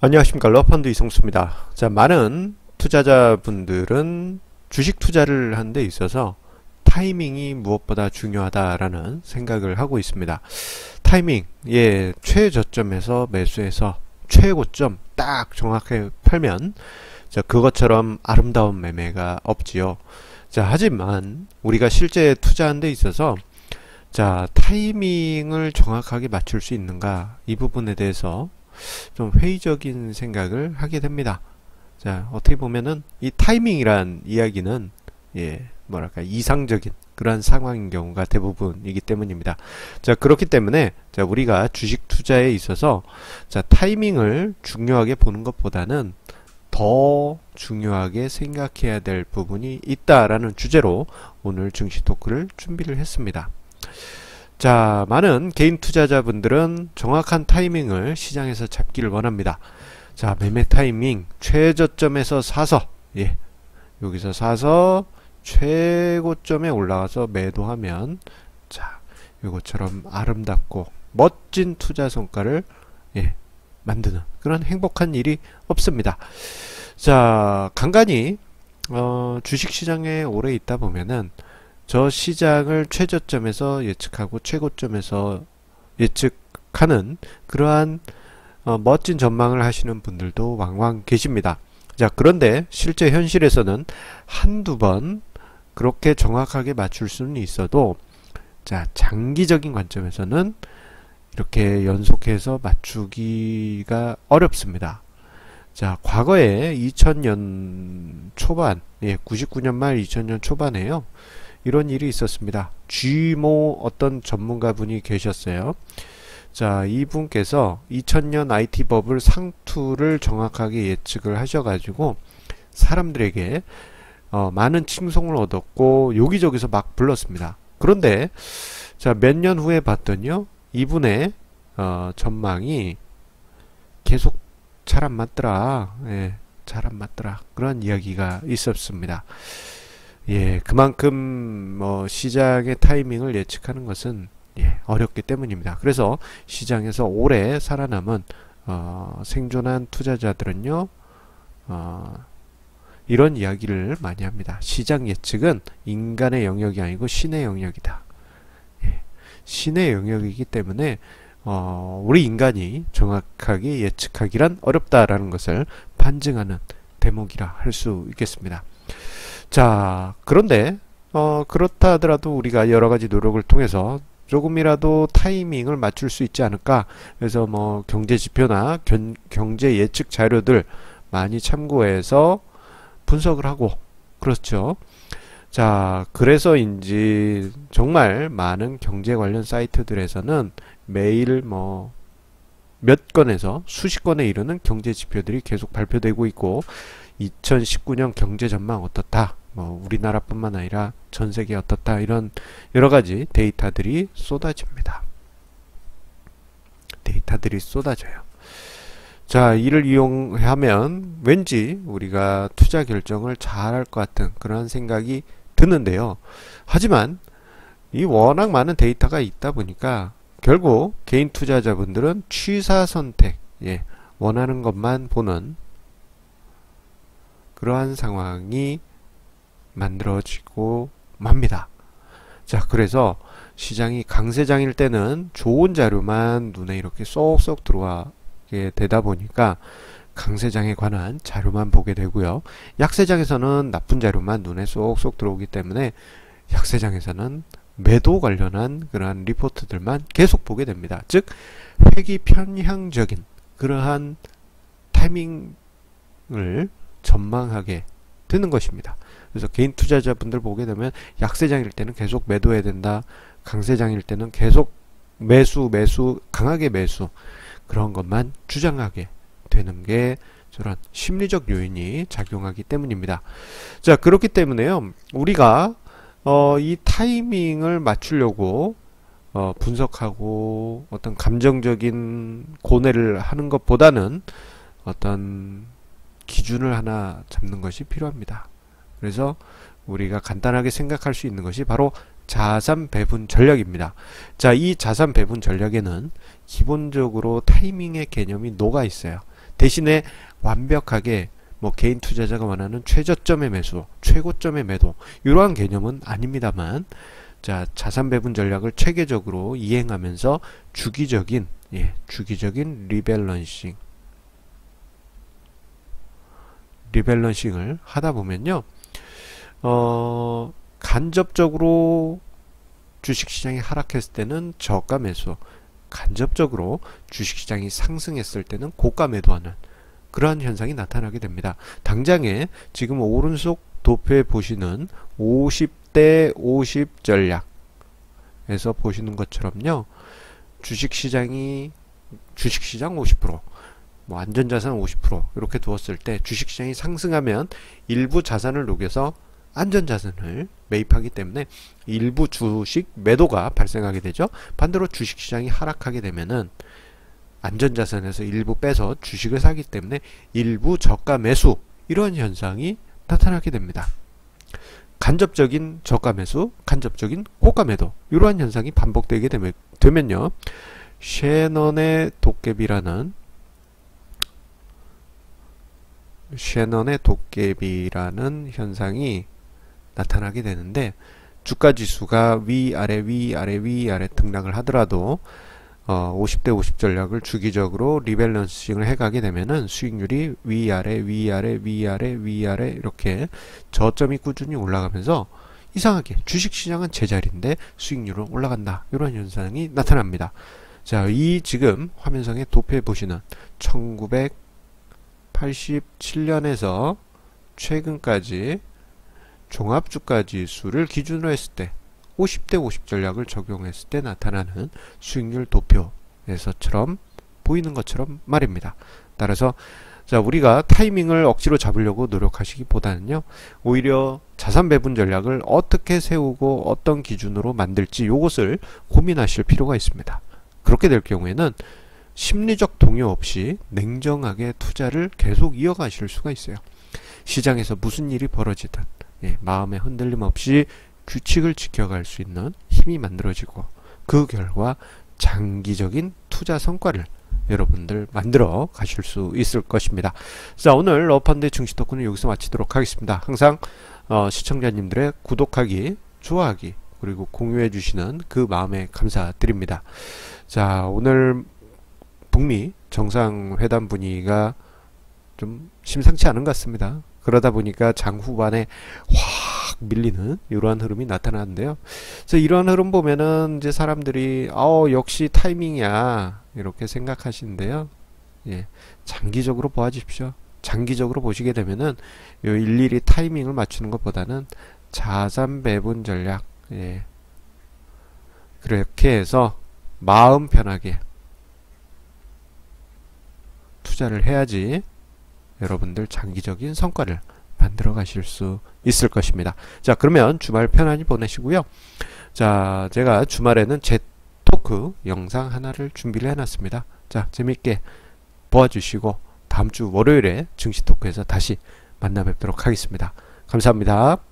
안녕하십니까 러펀드 이성수입니다. 자 많은 투자자분들은 주식 투자를 하는 데 있어서 타이밍이 무엇보다 중요하다라는 생각을 하고 있습니다. 타이밍, 예, 최저점에서 매수해서 최고점 딱 정확하게 팔면 자 그것처럼 아름다운 매매가 없지요. 자 하지만 우리가 실제 투자하는 데 있어서 자 타이밍을 정확하게 맞출 수 있는가 이 부분에 대해서 좀 회의적인 생각을 하게 됩니다. 자, 어떻게 보면은 이 타이밍이란 이야기는 예, 뭐랄까 이상적인 그런 상황인 경우가 대부분이기 때문입니다. 자, 그렇기 때문에 자, 우리가 주식 투자에 있어서 자, 타이밍을 중요하게 보는 것보다는 더 중요하게 생각해야 될 부분이 있다라는 주제로 오늘 증시 토크를 준비를 했습니다. 자, 많은 개인 투자자분들은 정확한 타이밍을 시장에서 잡기를 원합니다. 자, 매매 타이밍 최저점에서 사서 예. 여기서 사서 최고점에 올라가서 매도하면 자, 이것처럼 아름답고 멋진 투자 성과를 예, 만드는 그런 행복한 일이 없습니다. 자, 간간히 어, 주식시장에 오래 있다 보면은 저 시장을 최저점에서 예측하고 최고점에서 예측하는 그러한 어, 멋진 전망을 하시는 분들도 왕왕 계십니다. 자, 그런데 실제 현실에서는 한두 번 그렇게 정확하게 맞출 수는 있어도 자, 장기적인 관점에서는 이렇게 연속해서 맞추기가 어렵습니다. 자, 과거에 2000년 초반, 예, 99년 말 2000년 초반에요. 이런 일이 있었습니다. G모 어떤 전문가분이 계셨어요. 자, 이분께서 2000년 IT 버블 상투를 정확하게 예측을 하셔가지고 사람들에게 어, 많은 칭송을 얻었고 여기저기서 막 불렀습니다. 그런데 자, 몇 년 후에 봤더니요. 이분의 어, 전망이 계속 잘 안 맞더라. 예, 잘 안 맞더라. 그런 이야기가 있었습니다. 예, 그만큼 뭐 시장의 타이밍을 예측하는 것은 예, 어렵기 때문입니다. 그래서 시장에서 오래 살아남은 어, 생존한 투자자들은요, 어, 이런 이야기를 많이 합니다. 시장 예측은 인간의 영역이 아니고 신의 영역이다. 예, 신의 영역이기 때문에 어, 우리 인간이 정확하게 예측하기란 어렵다라는 것을 판증하는 대목이라 할 수 있겠습니다. 자, 그런데 어, 그렇다 하더라도 우리가 여러 가지 노력을 통해서 조금이라도 타이밍을 맞출 수 있지 않을까. 그래서 뭐 경제 지표나 견, 경제 예측 자료들 많이 참고해서 분석을 하고 그렇죠. 자, 그래서인지 정말 많은 경제 관련 사이트들에서는 매일 뭐 몇 건에서 수십 건에 이르는 경제 지표들이 계속 발표되고 있고 2019년 경제 전망 어떻다 뭐 우리나라뿐만 아니라 전 세계 어떻다 이런 여러 가지 데이터들이 쏟아집니다. 데이터들이 쏟아져요. 자, 이를 이용하면 왠지 우리가 투자 결정을 잘 할 것 같은 그런 생각이 드는데요. 하지만 이 워낙 많은 데이터가 있다 보니까 결국 개인 투자자분들은 취사 선택, 예, 원하는 것만 보는 그러한 상황이 만들어지고 맙니다. 자, 그래서 시장이 강세장일 때는 좋은 자료만 눈에 이렇게 쏙쏙 들어와게 되다 보니까 강세장에 관한 자료만 보게 되고요. 약세장에서는 나쁜 자료만 눈에 쏙쏙 들어오기 때문에 약세장에서는 매도 관련한 그러한 리포트들만 계속 보게 됩니다. 즉, 회기 편향적인 그러한 타이밍을 전망하게 되는 것입니다. 그래서 개인 투자자분들 보게 되면 약세장일 때는 계속 매도해야 된다. 강세장일 때는 계속 매수, 매수, 강하게 매수 그런 것만 주장하게 되는 게 저런 심리적 요인이 작용하기 때문입니다. 자 그렇기 때문에요. 우리가 어, 이 타이밍을 맞추려고 어, 분석하고 어떤 감정적인 고뇌를 하는 것보다는 어떤 기준을 하나 잡는 것이 필요합니다. 그래서 우리가 간단하게 생각할 수 있는 것이 바로 자산 배분 전략입니다. 자, 이 자산 배분 전략에는 기본적으로 타이밍의 개념이 녹아 있어요. 대신에 완벽하게 뭐 개인 투자자가 원하는 최저점의 매수, 최고점의 매도 이러한 개념은 아닙니다만 자 자산 배분 전략을 체계적으로 이행하면서 주기적인 예, 주기적인 리밸런싱 리밸런싱을 하다 보면요. 어, 간접적으로 주식시장이 하락했을 때는 저가 매수, 간접적으로 주식시장이 상승했을 때는 고가 매도하는 그러한 현상이 나타나게 됩니다. 당장에 지금 오른쪽 도표에 보시는 50대 50 전략에서 보시는 것처럼요. 주식시장이 주식시장 50%, 뭐 안전자산 50% 이렇게 두었을 때 주식시장이 상승하면 일부 자산을 녹여서 안전자산을 매입하기 때문에 일부 주식 매도가 발생하게 되죠. 반대로 주식시장이 하락하게 되면은 안전자산에서 일부 빼서 주식을 사기 때문에 일부 저가 매수 이러한 현상이 나타나게 됩니다. 간접적인 저가 매수, 간접적인 고가 매도 이러한 현상이 반복되게 되면요. 셰넌의 도깨비라는 셰넌의 도깨비라는 현상이 나타나게 되는데 주가 지수가 위아래 위아래 위아래 등락을 하더라도 어, 50대 50 전략을 주기적으로 리밸런싱을 해가게 되면은 수익률이 위아래 위아래 위아래 위아래 이렇게 저점이 꾸준히 올라가면서 이상하게 주식시장은 제자리인데 수익률은 올라간다 이런 현상이 나타납니다. 자, 이 지금 화면상에 도표에 보시는 1987년에서 최근까지 종합주가지 수를 기준으로 했을 때 50대 50 전략을 적용했을 때 나타나는 수익률 도표에서처럼 보이는 것처럼 말입니다. 따라서 자 우리가 타이밍을 억지로 잡으려고 노력하시기보다는요 오히려 자산 배분 전략을 어떻게 세우고 어떤 기준으로 만들지 요것을 고민하실 필요가 있습니다. 그렇게 될 경우에는 심리적 동요 없이 냉정하게 투자를 계속 이어가실 수가 있어요. 시장에서 무슨 일이 벌어지든 예, 마음의 흔들림 없이 규칙을 지켜갈 수 있는 힘이 만들어지고 그 결과 장기적인 투자 성과를 여러분들 만들어 가실 수 있을 것입니다. 자 오늘 러펀드 증시 토크는 여기서 마치도록 하겠습니다. 항상 어, 시청자님들의 구독하기, 좋아하기 그리고 공유해 주시는 그 마음에 감사드립니다. 자 오늘 북미 정상회담 분위기가 좀 심상치 않은 것 같습니다. 그러다 보니까 장 후반에 확 밀리는 이러한 흐름이 나타나는데요. 그래서 이러한 흐름 보면은 이제 사람들이 어 역시 타이밍이야 이렇게 생각하시는데요. 예, 장기적으로 보아주십시오. 장기적으로 보시게 되면은 요 일일이 타이밍을 맞추는 것보다는 자산 배분 전략 예. 그렇게 해서 마음 편하게 투자를 해야지 여러분들 장기적인 성과를 만들어 가실 수 있을 것입니다. 자, 그러면 주말 편안히 보내시고요. 자, 제가 주말에는 제 토크 영상 하나를 준비를 해놨습니다. 자, 재밌게 보아주시고 다음 주 월요일에 증시 토크에서 다시 만나 뵙도록 하겠습니다. 감사합니다.